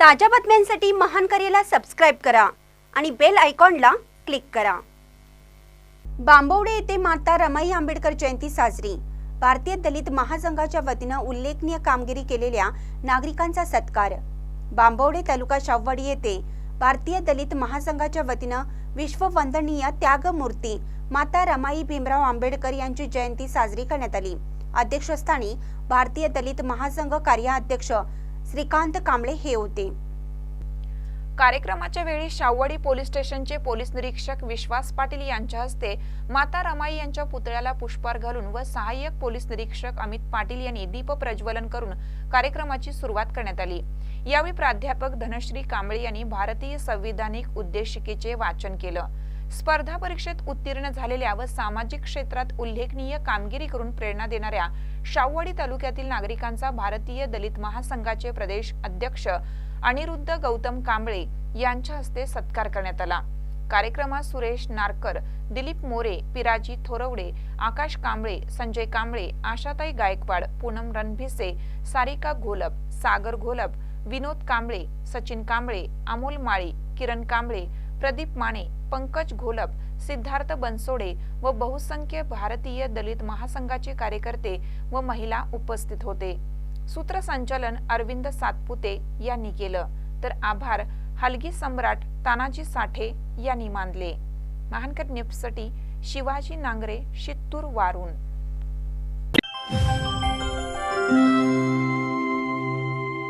ताज्या बातम्यांसाठी महान करेला सबस्क्राईब करा आणि बेल आयकॉनला क्लिक करा. बांबवडे येथे माता रमाई आंबेडकर जयंती साजरी. भारतीय दलित महासंघाच्या वतीनं उल्लेखनीय कामगिरी केलेल्या नागरिकांचा सत्कार. बांबवडे तालुका शाववाडी येथे भारतीय दलित महासंघाच्या वतीनं विश्ववंदनीय त्यागमूर्ती माता रमाई भीमराव आंबेडकर यांची जयंती साजरी करण्यात आली. अध्यक्षस्थानी भारतीय दलित महासंघ कार्याध्यक्ष श्रीकांत कांबळे हे होते. कार्यक्रमाच्या वेळी शावडी पोलीस स्टेशनचे पोलीस निरीक्षक विश्वास पाटील यांच्या हस्ते माता रमाई यांच्या पुतळ्याला पुष्पहार घालून व सहाय्यक पोलीस निरीक्षक अमित पाटील यांनी दीप प्रज्वलन करून कार्यक्रमाची सुरुवात करण्यात आली. यावेळी प्राध्यापक धनश्री कांबळे यांनी भारतीय संविधानिक उद्देशिकेचे वाचन केलं. स्पर्धा परीक्षेत उत्तीर्ण झालेल्या व सामाजिक क्षेत्रात उल्लेखनीय कामगिरी करून प्रेरणा देणाऱ्या शाववाडी तालुक्यातील नागरिकांचा भारतीय दलित महासंघाचे प्रदेश अध्यक्ष अनिरुद्ध गौतम कांबळे यांच्या हस्ते सत्कार करण्यात आला. कार्यक्रमात सुरेश नारकर दिलीप मोरे पिराजी थोरवडे आकाश कांबळे संजय कांबळे आशाताई गायकवाड पूनम रणभिसे सारिका घोलप सागर घोलप विनोद कांबळे सचिन कांबळे अमोल माळी किरण कांबळे प्रदीप माने पंकज घोलप सिद्धार्थ बनसोडे व बहुसंख्य भारतीय दलित महासंघाचे कार्यकर्ते व महिला उपस्थित होते. सूत्रसंचालन अरविंद सातपुते यांनी केलं. तर आभार हलगी सम्राट तानाजी साठे यांनी मानले. महानकर न्यूजसाठी शिवाजी नांगरे शित्तूर वारून.